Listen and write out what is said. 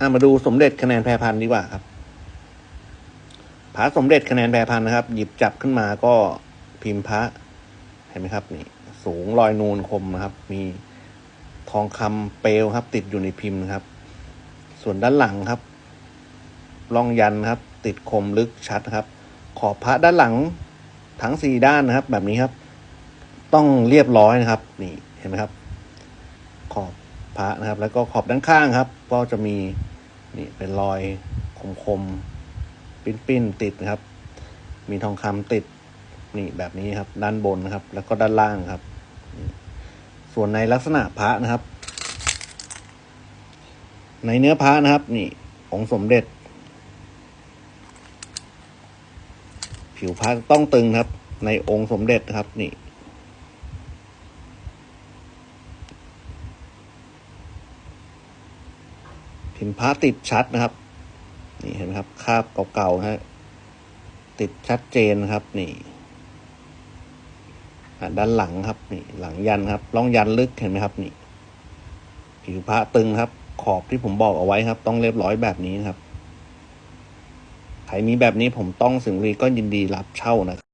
อะมาดูสมเด็จคะแนนแพรพันธ์ดีกว่าครับพระสมเด็จคะแนนแพรพันธ์นะครับ หยิบจับขึ้นมาก็พิมพ์พระเห็นไหมครับ นี่ สูงรอยนูนคมนะครับ มีทองคำเปลวครับ ติดอยู่ในพิมพ์นะครับ ส่วนด้านหลังครับร่องยันครับ ติดคมลึกชัดครับ ขอบพระด้านหลังทั้งสี่ด้านนะครับ แบบนี้ครับ ต้องเรียบร้อยนะครับ นี่เห็นไหมครับ พระนะครับ แล้วก็ขอบด้านข้างครับ ก็จะมีนี่เป็นรอยคมๆปิ้นๆติดนะครับ มีทองคำติดนี่แบบนี้ครับ ด้านบนนะครับ แล้วก็ด้านล่างครับ ส่วนในลักษณะพระนะครับ ในเนื้อพระนะครับ นี่องค์สมเด็จ ผิวพระต้องตึงครับ ในองค์สมเด็จนะครับ นี่ พิมพ์พระติดชัดนะครับ นี่เห็นไหมครับคาบเก่าๆนะฮะติดชัดเจนนะครับ นี่ด้านหลังครับ นี่ หลังยันครับร่องยันลึกเห็นไหมครับ นี่ผิวพระตึงครับ ขอบที่ผมบอกเอาไว้ครับ ต้องเรียบร้อยแบบนี้นะครับใครมีแบบนี้ผมต้องสิงรีก็ยินดีรับเช่านะครับ